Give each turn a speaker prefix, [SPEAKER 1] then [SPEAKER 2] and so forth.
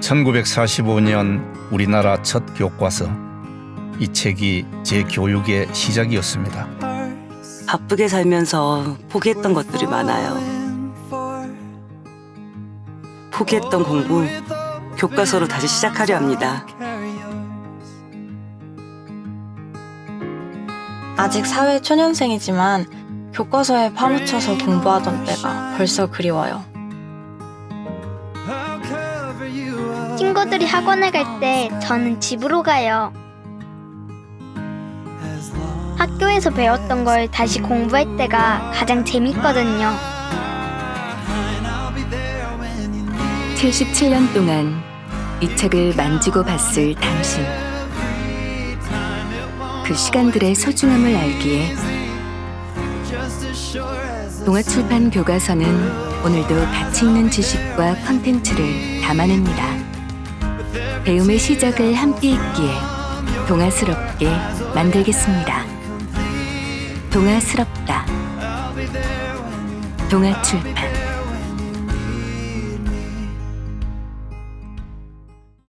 [SPEAKER 1] 1945년 우리나라 첫 교과서 이 책이 제 교육의 시작이었습니다.
[SPEAKER 2] 바쁘게 살면서 포기했던 것들이 많아요. 포기했던 공부 교과서로 다시 시작하려 합니다.
[SPEAKER 3] 아직 사회 초년생이지만 교과서에 파묻혀서 공부하던 때가 벌써 그리워요.
[SPEAKER 4] 친구들이 학원에 갈 때 저는 집으로 가요. 학교에서 배웠던 걸 다시 공부할 때가 가장 재밌거든요.
[SPEAKER 5] 77년 동안 이 책을 만지고 봤을 당신. 그 시간들의 소중함을 알기에 동아출판 교과서는 오늘도 가치 있는 지식과 컨텐츠를 담아냅니다. 배움의 시작을 함께 있기에 동화스럽게 만들겠습니다. 동화스럽다. 동아출판